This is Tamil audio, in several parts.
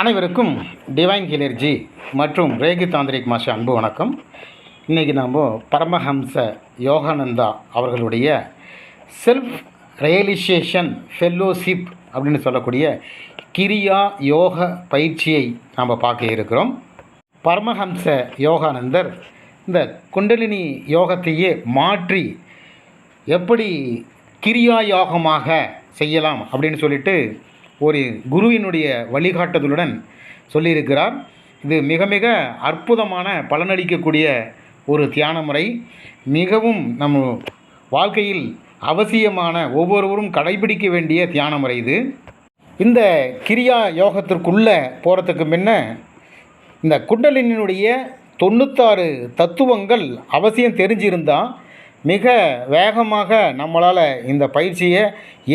அனைவருக்கும் டிவைன் ஹிலர்ஜி மற்றும் ரேகி தாந்திரிக் மாஸ்டர் அன்பு வணக்கம். இன்றைக்கி நாம் பரமஹம்ச யோகானந்தா அவர்களுடைய செல்ஃப் ரியலைசேஷன் ஃபெல்லோஷிப் அப்படின்னு சொல்லக்கூடிய கிரியா யோக பயிற்சியை நாம் பார்க்க இருக்கிறோம். பரமஹம்ச யோகானந்தர் இந்த குண்டலினி யோகத்தையே மாற்றி எப்படி கிரியா யோகமாக செய்யலாம் அப்படின்னு சொல்லிட்டு ஒரு குருவினுடைய வழிகாட்டுதலுடன் சொல்லியிருக்கிறார். இது மிக மிக அற்புதமான பலனளிக்கக்கூடிய ஒரு தியான முறை. மிகவும் நம்ம வாழ்க்கையில் அவசியமான ஒவ்வொருவரும் கடைபிடிக்க வேண்டிய தியான முறை இது. இந்த கிரியா யோகத்திற்குள்ளே போகிறதுக்கு முன்ன இந்த குண்டலினுடைய தொண்ணூத்தாறு தத்துவங்கள் அவசியம் தெரிஞ்சிருந்தால் மிக வேகமாக நம்மளால் இந்த பயிற்சியை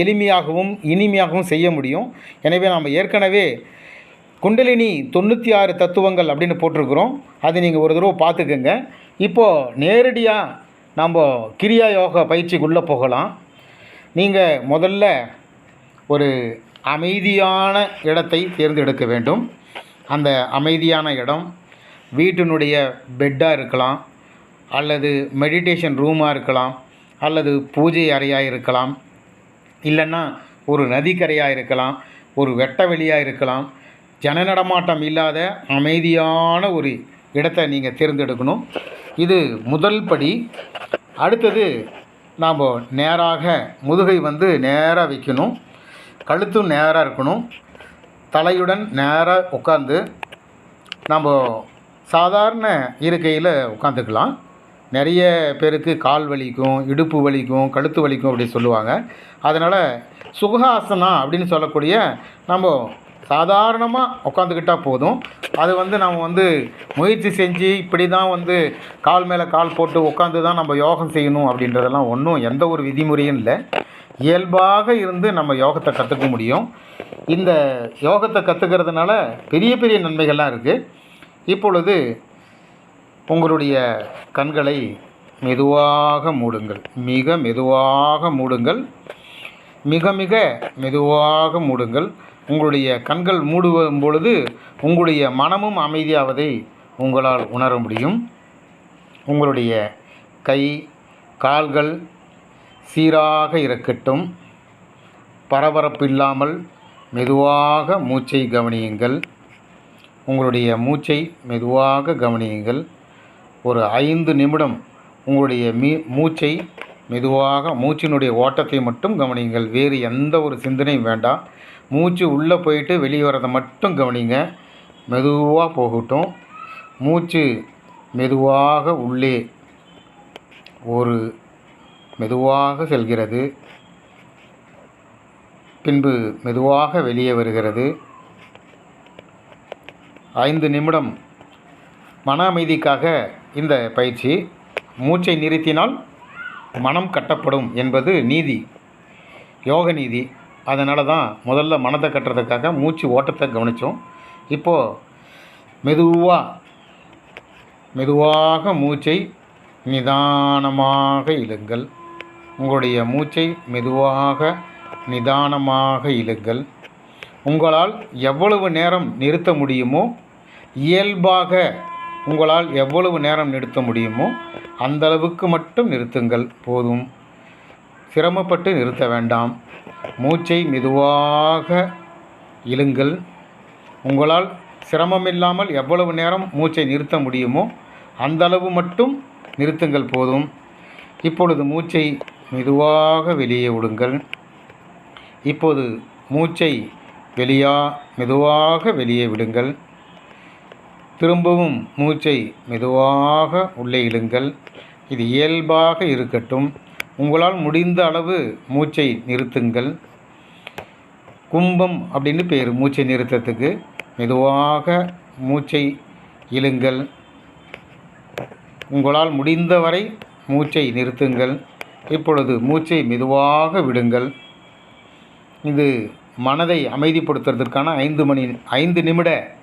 எளிமையாகவும் இனிமையாகவும் செய்ய முடியும். எனவே நாம் ஏற்கனவே குண்டலினி தொண்ணூற்றி ஆறு தத்துவங்கள் அப்படின்னு போட்டிருக்கிறோம். அதை நீங்கள் ஒரு தடவை பார்த்துக்கோங்க. இப்போது நேரடியாக நம்ம கிரியா யோக பயிற்சிக்குள்ளே போகலாம். நீங்கள் முதல்ல ஒரு அமைதியான இடத்தை தேர்ந்தெடுக்க வேண்டும். அந்த அமைதியான இடம் வீட்டினுடைய பெட்டாக இருக்கலாம். அல்லது மெடிடேஷன் ரூமாக இருக்கலாம் அல்லது பூஜை அறையாக இருக்கலாம் இல்லைன்னா ஒரு நதிக்கரையாக இருக்கலாம் ஒரு வெட்ட வெளியாக இருக்கலாம் ஜன நடமாட்டம் இல்லாத அமைதியான ஒரு இடத்தை நீங்கள் தேர்ந்தெடுக்கணும். இது முதல் படி. அடுத்தது நாம் நேராக முதுகை வந்து நேராக வைக்கணும். கழுத்தும் நேராக இருக்கணும். தலையுடன் நேராக உட்காந்து நம்ம சாதாரண இருக்கையில் உட்காந்துக்கலாம் நிறைய பேருக்கு கால் வலிக்கும் இடுப்பு வலிக்கும் கழுத்து வலிக்கும் அப்படி சொல்லுவாங்க. அதனால் சுகாசனா அப்படின்னு சொல்லக்கூடிய நம்ம சாதாரணமாக உட்காந்துக்கிட்டால் போதும். அது வந்து நம்ம வந்து முயற்சி செஞ்சு இப்படி தான் வந்து கால் மேலே கால் போட்டு உட்காந்து தான் நம்ம யோகம் செய்யணும் அப்படின்றதெல்லாம் ஒன்றும் எந்த ஒரு விதிமுறையும் இல்லை. இயல்பாக இருந்து நம்ம யோகத்தை கற்றுக்க முடியும். இந்த யோகத்தை கற்றுக்கிறதுனால பெரிய பெரிய நன்மைகள்லாம் இருக்குது இப்பொழுது உங்களுடைய கண்களை மெதுவாக மூடுங்கள். மிக மெதுவாக மூடுங்கள். மிக மிக மெதுவாக மூடுங்கள். உங்களுடைய கண்கள் மூடுவதும் பொழுது உங்களுடைய மனமும் அமைதியாவதை உங்களால் உணர முடியும். உங்களுடைய கை கால்கள் சீராக இருக்கட்டும். பரபரப்பு இல்லாமல் மெதுவாக மூச்சை கவனியுங்கள். உங்களுடைய மூச்சை மெதுவாக கவனியுங்கள். ஒரு ஐந்து நிமிடம் உங்களுடைய மீ மூச்சை மெதுவாக மூச்சினுடைய ஓட்டத்தை மட்டும் கவனியுங்கள். வேறு எந்த ஒரு சிந்தனையும் வேண்டாம். மூச்சு உள்ளே போயிட்டு வெளியே வரதை மட்டும் கவனிங்க. மெதுவாக போகட்டும். மூச்சு மெதுவாக உள்ளே ஒரு மெதுவாக செல்கிறது. பின்பு மெதுவாக வெளியே வருகிறது. ஐந்து நிமிடம் மன அமைதிக்காக இந்த பயிற்சி. மூச்சை நிறுத்தினால் மனம் கட்டப்படும் என்பது நீதி. யோக நீதி. அதனால தான் முதல்ல மனத்தை கட்டுறதுக்காக மூச்சு ஓட்டத்தை கவனித்தோம் இப்போது மெதுவாக மெதுவாக மூச்சை நிதானமாக இழுங்கள். உங்களுடைய மூச்சை மெதுவாக நிதானமாக இழுங்கள். உங்களால் எவ்வளவு நேரம் நிறுத்த முடியுமோ இயல்பாக உங்களால் எவ்வளவு நேரம் நிறுத்த முடியுமோ அந்த அளவுக்கு மட்டும் நிறுத்துங்கள் போதும். சிரமப்பட்டு நிறுத்த வேண்டாம். மூச்சை மெதுவாக இழுங்கள். உங்களால் சிரமமில்லாமல் எவ்வளவு நேரம் மூச்சை நிறுத்த முடியுமோ அந்த அளவு மட்டும் நிறுத்துங்கள் போதும். இப்பொழுது மூச்சை மெதுவாக வெளியே விடுங்கள். இப்போது மூச்சை வெளியா மெதுவாக வெளியே விடுங்கள். திரும்பவும் மூச்சை மெதுவாக உள்ளே இழுங்கள். இது இயல்பாக இருக்கட்டும். உங்களால் முடிந்த அளவு மூச்சை நிறுத்துங்கள். கும்பம் அப்படின்னு பேர் மூச்சை நிறுத்தத்துக்கு. மெதுவாக மூச்சை இழுங்கள். உங்களால் முடிந்தவரை மூச்சை நிறுத்துங்கள். இப்பொழுது மூச்சை மெதுவாக விடுங்கள். இது மனதை அமைதிப்படுத்துறதுக்கான ஐந்து மணி ஐந்து நிமிட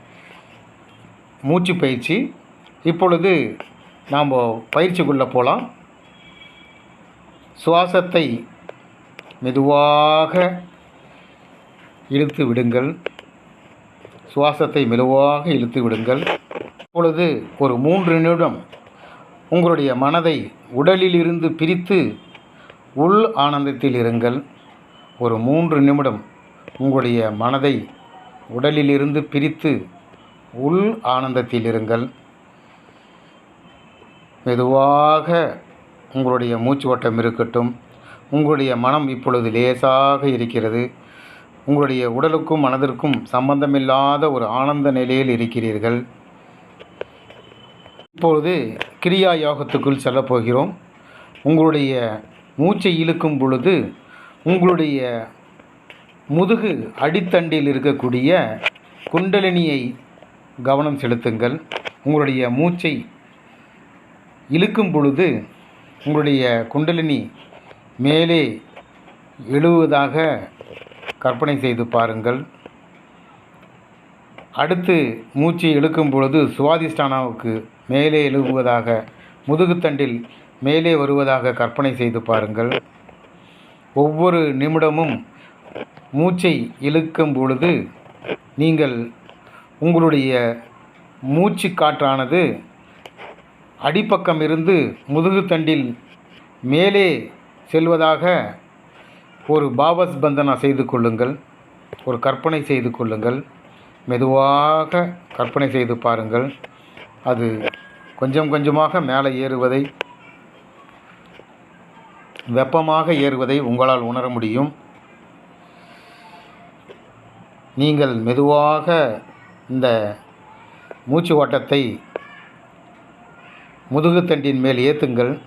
மூச்சு பயிற்சி. இப்பொழுது நாம் பயிற்சிக்குள்ளே போகலாம். சுவாசத்தை மெதுவாக இழுத்து விடுங்கள். சுவாசத்தை மெதுவாக இழுத்து விடுங்கள். இப்பொழுது ஒரு மூன்று நிமிடம் உங்களுடைய மனதை உடலிலிருந்து பிரித்து உள் ஆனந்தத்தில் இருங்கள். ஒரு மூன்று நிமிடம் உங்களுடைய மனதை உடலிலிருந்து பிரித்து உள் ஆனந்தத்தில் இருங்கள். மெதுவாக உங்களுடைய மூச்சு ஓட்டம் இருக்கட்டும். உங்களுடைய மனம் இப்பொழுது லேசாக இருக்கிறது. உங்களுடைய உடலுக்கும் மனதிற்கும் சம்பந்தமில்லாத ஒரு ஆனந்த நிலையில் இருக்கிறீர்கள். இப்பொழுது கிரியா யோகத்துக்குள் செல்லப் போகிறோம். உங்களுடைய மூச்சை இழுக்கும் பொழுது உங்களுடைய முதுகு அடித்தண்டில் இருக்கக்கூடிய குண்டலினியை கவனம் செலுத்துங்கள். உங்களுடைய மூச்சை இழுக்கும் பொழுது உங்களுடைய குண்டலினி மேலே எழுவதாக கற்பனை செய்து பாருங்கள். அடுத்து மூச்சை இழுக்கும் பொழுது சுவாதிஷ்டானாவுக்கு மேலே எழுவுவதாக முதுகுத்தண்டில் மேலே வருவதாக கற்பனை செய்து பாருங்கள். ஒவ்வொரு நிமிடமும் மூச்சை இழுக்கும் பொழுது நீங்கள் உங்களுடைய மூச்சு காற்றானது அடிப்பக்கம் இருந்து முதுகுத்தண்டில் மேலே செல்வதாக ஒரு பாவஸ் பந்தனா செய்து கொள்ளுங்கள். ஒரு கற்பனை செய்து கொள்ளுங்கள். மெதுவாக கற்பனை செய்து பாருங்கள். அது கொஞ்சம் கொஞ்சமாக மேலே ஏறுவதை வெப்பமாக ஏறுவதை உங்களால் உணர முடியும். நீங்கள் மெதுவாக இந்த மூச்சு ஓட்டத்தை முதுகுத்தண்டின் மேல் ஏற்றுங்கள்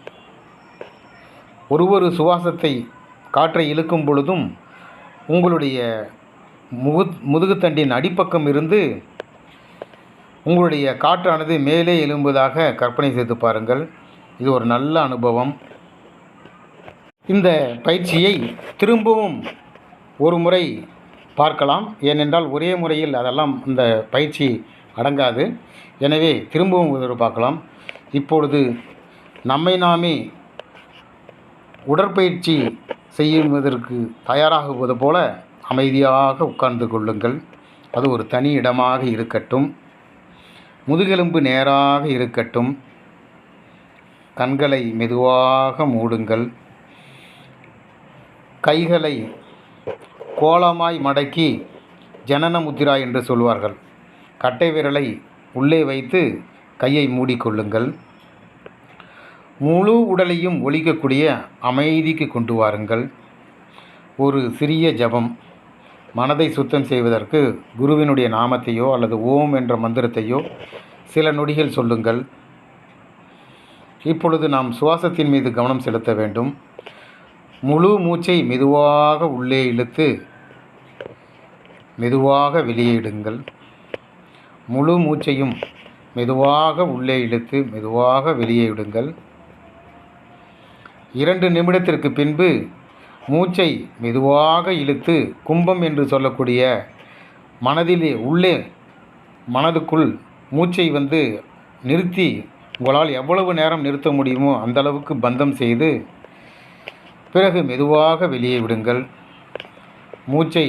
ஒரு ஒரு சுவாசத்தை காற்றை இழுக்கும் பொழுதும் உங்களுடைய முகு முதுகுத்தண்டின் அடிப்பக்கம் இருந்து உங்களுடைய காற்றானது மேலே எழும்புவதாக கற்பனை செய்து பாருங்கள். இது ஒரு நல்ல அனுபவம். இந்த பயிற்சியை திரும்பவும் ஒரு முறை பார்க்கலாம். ஏனென்றால் ஒரே முறையில் அதெல்லாம் இந்த பயிற்சி அடங்காது. எனவே திரும்பவும் ஒரு பார்க்கலாம். இப்பொழுது நம்மை நாமே உடற்பயிற்சி செய்வதற்கு தயாராகுவது போல அமைதியாக உட்கார்ந்து கொள்ளுங்கள். அது ஒரு தனி இடமாக இருக்கட்டும். முதுகெலும்பு நேராக இருக்கட்டும். கண்களை மெதுவாக மூடுங்கள். கைகளை கோலமாய் மடக்கி ஜனன முத்திரா என்று சொல்வார்கள். கட்டை விரலை உள்ளே வைத்து கையை மூடிக்கொள்ளுங்கள். முழு உடலையும் ஒழிக்கக்கூடிய அமைதிக்கு கொண்டு வாருங்கள். ஒரு சிறிய ஜபம். மனதை சுத்தம் செய்வதற்கு குருவினுடைய நாமத்தையோ அல்லது ஓம் என்ற மந்திரத்தையோ சில நொடிகள் சொல்லுங்கள். இப்பொழுது நாம் சுவாசத்தின் மீது கவனம் செலுத்த வேண்டும். முழு மூச்சை மெதுவாக உள்ளே இழுத்து மெதுவாக வெளியிடுங்கள் முழு மூச்சையும் மெதுவாக உள்ளே இழுத்து மெதுவாக வெளியே விடுங்கள் இரண்டு நிமிடத்திற்கு பின்பு மூச்சை மெதுவாக இழுத்து கும்பம் என்று சொல்லக்கூடிய மனதிலே உள்ளே மனதுக்குள் மூச்சை வந்து நிறுத்தி உங்களால் எவ்வளவு நேரம் நிறுத்த முடியுமோ அந்த அளவுக்கு பந்தம் செய்து பிறகு மெதுவாக வெளியே விடுங்கள். மூச்சை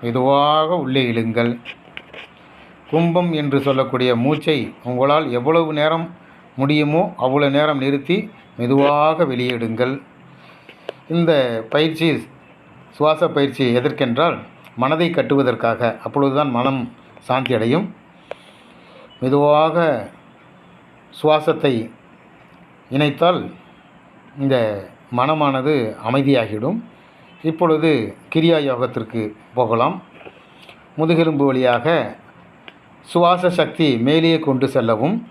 மெதுவாக உள்ளே இழுங்கள். கும்பம் என்று சொல்லக்கூடிய மூச்சை உங்களால் எவ்வளவு நேரம் முடியுமோ அவ்வளோ நேரம் நிறுத்தி மெதுவாக வெளியிடுங்கள் இந்த பயிற்சி சுவாச பயிற்சி எதற்கென்றால் மனதை கட்டுவதற்காக. அப்பொழுதுதான் மனம் சாந்தி அடையும். மெதுவாக சுவாசத்தை இணைத்தால் இந்த மனமானது அமைதியாகிடும். இப்பொழுது கிரியா யோகத்திற்கு போகலாம். முதுகெலும்பு வழியாக சுவாச சக்தி மேலே கொண்டு செல்லவும்.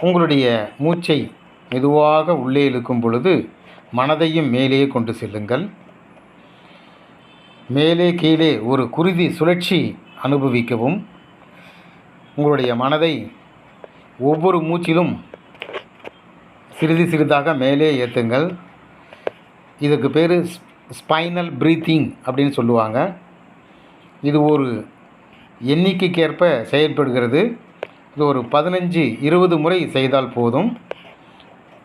உங்களுடைய மூச்சை மெதுவாக உள்ளே இழுக்கும் பொழுது மனதையும் மேலே கொண்டு செல்லுங்கள். மேலே கீழே ஒரு குருதி சுழற்சி அனுபவிக்கவும். உங்களுடைய மனதை ஒவ்வொரு மூச்சிலும் சிறிது சிறிதாக மேலே ஏற்றுங்கள் இதுக்கு பேர் ஸ்பைனல் ப்ரீத்திங் அப்படின்னு சொல்லுவாங்க. இது ஒரு எண்ணிக்கைக்கேற்ப செயல்படுகிறது. இது ஒரு பதினஞ்சு இருபது முறை செய்தால் போதும்.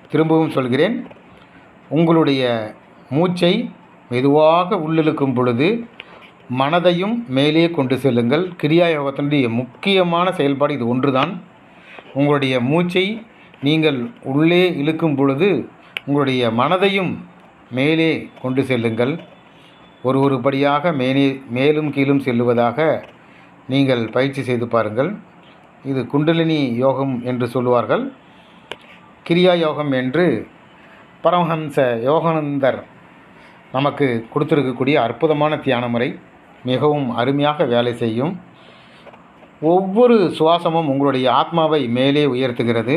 திரும்பவும் சொல்கிறேன். உங்களுடைய மூச்சை மெதுவாக உள்ளிழுக்கும் பொழுது மனதையும் மேலே கொண்டு செல்லுங்கள். கிரியா யோகத்தினுடைய முக்கியமான செயல்பாடு இது ஒன்றுதான். உங்களுடைய மூச்சை நீங்கள் உள்ளே இழுக்கும் பொழுது உங்களுடைய மனதையும் மேலே கொண்டு செல்லுங்கள். ஒரு ஒரு படியாக மேலே மேலும் கீழும் செல்லுவதாக நீங்கள் பயிற்சி செய்து பாருங்கள். இது குண்டலினி யோகம் என்று சொல்லுவார்கள். கிரியா யோகம் என்று பரமஹம்ச யோகானந்தர் நமக்கு கொடுத்துருக்கக்கூடிய அற்புதமான தியான முறை. மிகவும் அருமையாக வேலை செய்யும். ஒவ்வொரு சுவாசமும் உங்களுடைய ஆத்மாவை மேலே உயர்த்துகிறது.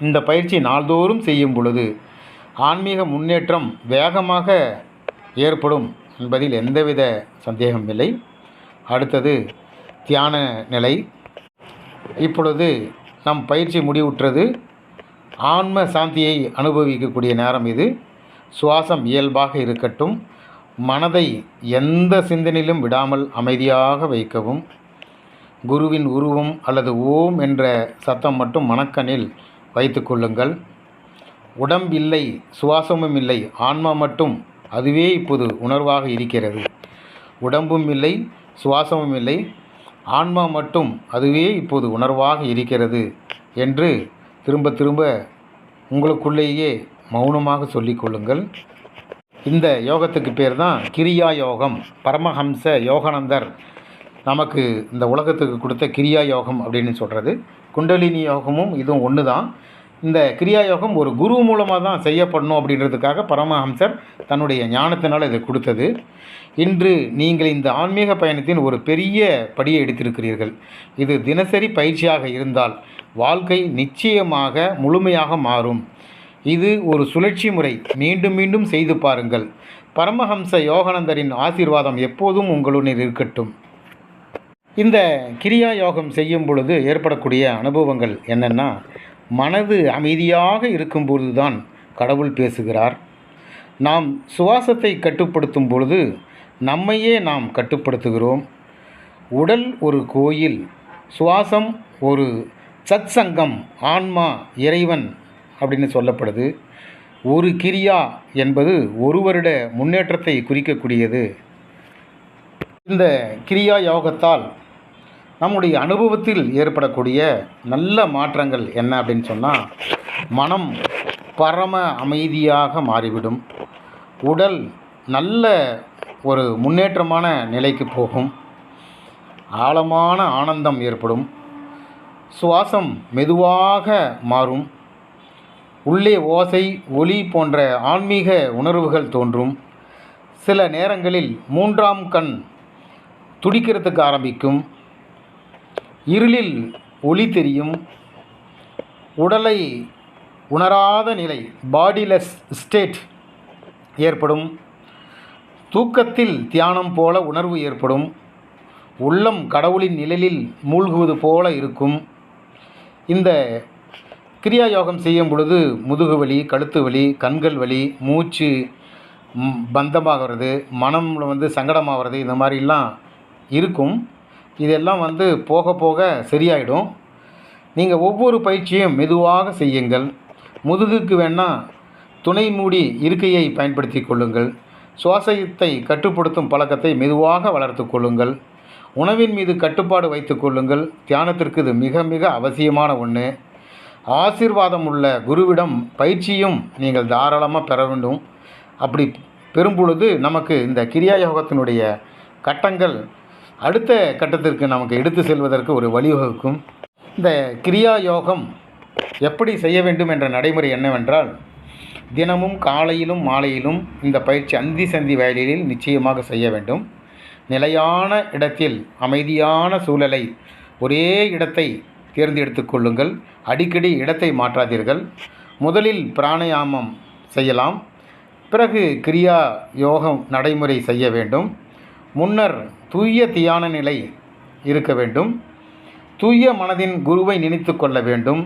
இந்த பயிற்சி நாள்தோறும் செய்யும் பொழுது ஆன்மீக முன்னேற்றம் வேகமாக ஏற்படும் என்பதில் எந்தவித சந்தேகம் இல்லை. அடுத்தது தியான நிலை. இப்பொழுது நம் பயிற்சி முடிவுற்றது. ஆன்ம சாந்தியை அனுபவிக்கக்கூடிய நேரம் இது. சுவாசம் இயல்பாக இருக்கட்டும். மனதை எந்த சிந்தனையிலும் விடாமல் அமைதியாக வைக்கவும். குருவின் உருவம் அல்லது ஓம் என்ற சத்தம் மட்டும் மனக்கண்ணில் வைத்து கொள்ளுங்கள். உடம்பில்லை சுவாசமும் இல்லை ஆன்மா மட்டும் அதுவே இப்போது உணர்வாக இருக்கிறது. உடம்பும் இல்லை சுவாசமும் இல்லை ஆன்மா மட்டும் அதுவே இப்போது உணர்வாக இருக்கிறது என்று திரும்ப திரும்ப உங்களுக்குள்ளேயே மௌனமாக சொல்லிக் கொள்ளுங்கள். இந்த யோகத்துக்கு பேர் தான் கிரியா யோகம். பரமஹம்ச யோகானந்தர் நமக்கு இந்த உலகத்துக்கு கொடுத்த கிரியா யோகம் அப்படின்னு சொல்கிறது குண்டலினி யோகமும் இதுவும் ஒன்று தான் இந்த கிரியா யோகம் ஒரு குரு மூலமாக தான் செய்யப்படணும் அப்படின்றதுக்காக பரமஹம்சர் தன்னுடைய ஞானத்தினால் இதை கொடுத்தது. இன்று நீங்கள் இந்த ஆன்மீக பயணத்தின் ஒரு பெரிய படியை எடுத்திருக்கிறீர்கள். இது தினசரி பயிற்சியாக இருந்தால் வாழ்க்கை நிச்சயமாக முழுமையாக மாறும். இது ஒரு சுழற்சி முறை. மீண்டும் மீண்டும் செய்து பாருங்கள். பரமஹம்ச யோகானந்தரின் ஆசீர்வாதம் எப்போதும் உங்களுடன் இருக்கட்டும். இந்த கிரியா யோகம் செய்யும் பொழுது ஏற்படக்கூடிய அனுபவங்கள் என்னென்னா மனது அமைதியாக இருக்கும்பொழுது தான் கடவுள் பேசுகிறார். நாம் சுவாசத்தை கட்டுப்படுத்தும் பொழுது நம்மையே நாம் கட்டுப்படுத்துகிறோம். உடல் ஒரு கோயில் சுவாசம் ஒரு சத்சங்கம் ஆன்மா இறைவன் அப்படின்னு சொல்லப்படுது. ஒரு கிரியா என்பது ஒரு வருட முன்னேற்றத்தை குறிக்கக்கூடியது. இந்த கிரியா யோகத்தால் நம்முடைய அனுபவத்தில் ஏற்படக்கூடிய நல்ல மாற்றங்கள் என்ன அப்படின்னு சொன்னால் மனம் பரம அமைதியாக மாறிவிடும். உடல் நல்ல ஒரு முன்னேற்றமான நிலைக்கு போகும். ஆழமான ஆனந்தம் ஏற்படும். சுவாசம் மெதுவாக மாறும். உள்ளே ஓசை ஒலி போன்ற ஆன்மீக உணர்வுகள் தோன்றும். சில நேரங்களில் மூன்றாம் கண் துடிக்கிறதுக்கு ஆரம்பிக்கும். இருளில் ஒளி தெரியும். உடலை உணராத நிலை பாடிலெஸ் ஸ்டேட் ஏற்படும். தூக்கத்தில் தியானம் போல உணர்வு ஏற்படும். உள்ளம் கடவுளின் நிழலில் மூழ்குவது போல இருக்கும். இந்த கிரியா யோகம் செய்யும் பொழுது முதுகு வலி கழுத்து வலி கண்கள் வலி மூச்சு பந்தமாகிறது மனம்ல வந்து சங்கடமாகிறது இந்த மாதிரிலாம் இருக்கும். இதெல்லாம் வந்து போக போக சரியாயிடும். நீங்கள் ஒவ்வொரு பயிற்சியும் மெதுவாக செய்யுங்கள். முதுகுக்கு வேணால் துணை மூடி இருக்கையை பயன்படுத்தி கொள்ளுங்கள். சுவாசத்தை கட்டுப்படுத்தும் பழக்கத்தை மெதுவாக வளர்த்து கொள்ளுங்கள். உணவின் மீது கட்டுப்பாடு வைத்துக்கொள்ளுங்கள் தியானத்திற்கு இது மிக மிக அவசியமான ஒன்று ஆசீர்வாதம் உள்ள குருவிடம் பயிற்சியும் நீங்கள் தாராளமாக பெற வேண்டும். அப்படி பெறும்பொழுது நமக்கு இந்த கிரியா யோகத்தினுடைய கட்டங்கள் அடுத்த கட்டத்திற்கு நமக்கு எடுத்து செல்வதற்கு ஒரு வழிவகுக்கும். இந்த கிரியா யோகம் எப்படி செய்ய வேண்டும் என்ற நடைமுறை என்னவென்றால் தினமும் காலையிலும் மாலையிலும் இந்த பயிற்சி அந்தி சந்தி வேலையில் நிச்சயமாக செய்ய வேண்டும். நிலையான இடத்தில் அமைதியான சூழலை ஒரே இடத்தை தேர்ந்தெடுத்து கொள்ளுங்கள். அடிக்கடி இடத்தை மாற்றாதீர்கள். முதலில் பிராணாயாமம் செய்யலாம். பிறகு கிரியா யோகம் நடைமுறை செய்ய வேண்டும். முன்னர் தூய தியான நிலை இருக்க வேண்டும். தூய மனதின் குருவை நினைத்து கொள்ள வேண்டும்.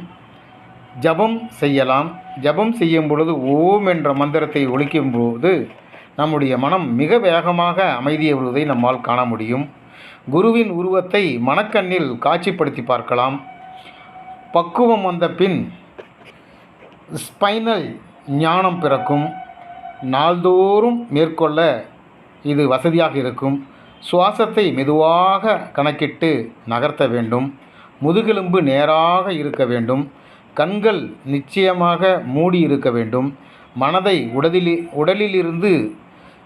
ஜபம் செய்யலாம். ஜபம் செய்யும் பொழுது ஓம் என்ற மந்திரத்தை ஒலிக்கும் போது நம்முடைய மனம் மிக வேகமாக அமைதியை வருவதை நம்மால் காண முடியும். குருவின் உருவத்தை மனக்கண்ணில் காட்சிப்படுத்தி பார்க்கலாம். பக்குவம் வந்த பின் ஸ்பைனல் ஞானம் பிறக்கும். நாள்தோறும் மேற்கொள்ள இது வசதியாக இருக்கும். சுவாசத்தை மெதுவாக கணக்கிட்டு நகர்த்த வேண்டும். முதுகெலும்பு நேராக இருக்க வேண்டும். கண்கள் நிச்சயமாக மூடி இருக்க வேண்டும். மனதை உடலில் உடலிலிருந்து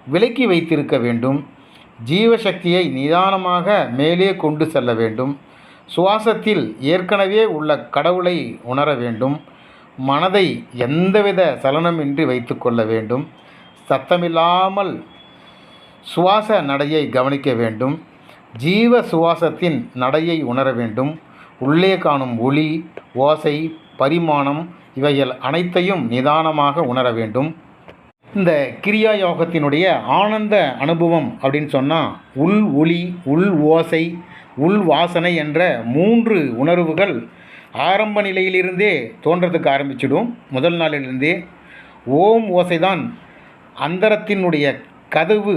விலக்கி வைத்திருக்க வேண்டும். ஜீவசக்தியை நிதானமாக மேலே கொண்டு செல்ல வேண்டும். சுவாசத்தில் ஏற்கனவே உள்ள கடவுளை உணர வேண்டும். மனதை எந்தவித சலனமின்றி வைத்துக்கொள்ள வேண்டும். சத்தமில்லாமல் சுவாச நடையை கவனிக்க வேண்டும். ஜீவ சுவாசத்தின் நடையை உணர வேண்டும். உள்ளே காணும் ஒளி ஓசை பரிமாணம் இவைகள் அனைத்தையும் நிதானமாக உணர வேண்டும். இந்த கிரியா யோகத்தினுடைய ஆனந்த அனுபவம் அப்படின்னு சொன்னால் உள் ஒளி உள் ஓசை உள் வாசனை என்ற மூன்று உணர்வுகள் ஆரம்ப நிலையிலிருந்தே தோன்றதுக்கு ஆரம்பிச்சிடும். முதல் நாளிலிருந்தே ஓம் ஓசைதான் அந்தரத்தினுடைய கதவு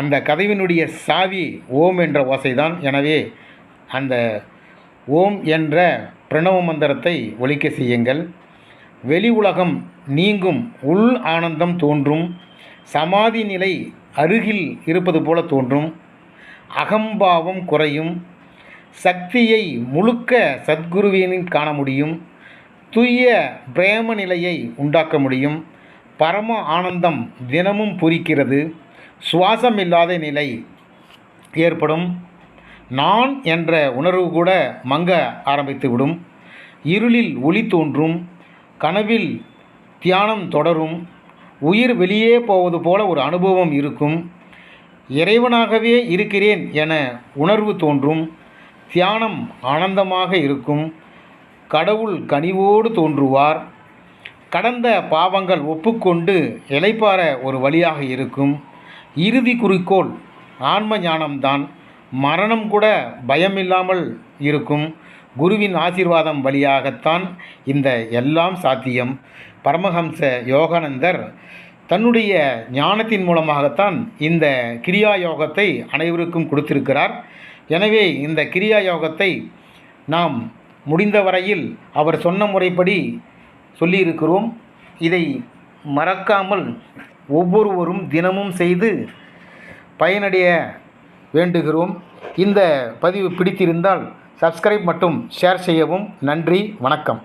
அந்த கதவினுடைய சாவி ஓம் என்ற ஓசைதான். எனவே அந்த ஓம் என்ற பிரணவ மந்திரத்தை ஒழிக்க செய்யுங்கள். வெளி உலகம் நீங்கும் உள் ஆனந்தம் தோன்றும். சமாதி நிலை அருகில் இருப்பது போல தோன்றும். அகம்பாவம் குறையும். சக்தியை முழுக்க சத்குருவினின் காண முடியும். தூய பிரேம நிலையை உண்டாக்க முடியும். பரம ஆனந்தம் தினமும் பூரிக்கிறது. சுவாசம் இல்லாத நிலை ஏற்படும். நான் என்ற உணர்வு கூட மங்க ஆரம்பித்துவிடும் இருளில் ஒளி தோன்றும். கனவில் தியானம் தொடரும். உயிர் வெளியே போவது போல ஒரு அனுபவம் இருக்கும். இறைவனாகவே இருக்கிறேன் என உணர்வு தோன்றும். தியானம் ஆனந்தமாக இருக்கும். கடவுள் கனிவோடு தோன்றுவார். கடந்த பாவங்கள் ஒப்புக்கொண்டு இளைப்பாற ஒரு வழியாக இருக்கும். இறுதி குறிக்கோள் ஆன்ம ஞானம்தான். மரணம் கூட பயமில்லாமல் இருக்கும். குருவின் ஆசீர்வாதம் வழியாகத்தான் இந்த எல்லாம் சாத்தியம். பரமஹம்ச யோகானந்தர் தன்னுடைய ஞானத்தின் மூலமாகத்தான் இந்த கிரியா யோகத்தை அனைவருக்கும் கொடுத்திருக்கிறார். எனவே இந்த கிரியா யோகத்தை நாம் முடிந்த வரையில் அவர் சொன்ன முறைப்படி சொல்லியிருக்கிறோம். இதை மறக்காமல் ஒவ்வொருவரும் தினமும் செய்து பயனடைய வேண்டுகிறோம். இந்த பதிவு பிடித்திருந்தால் சப்ஸ்கிரைப் மற்றும் ஷேர் செய்யவும். நன்றி வணக்கம்.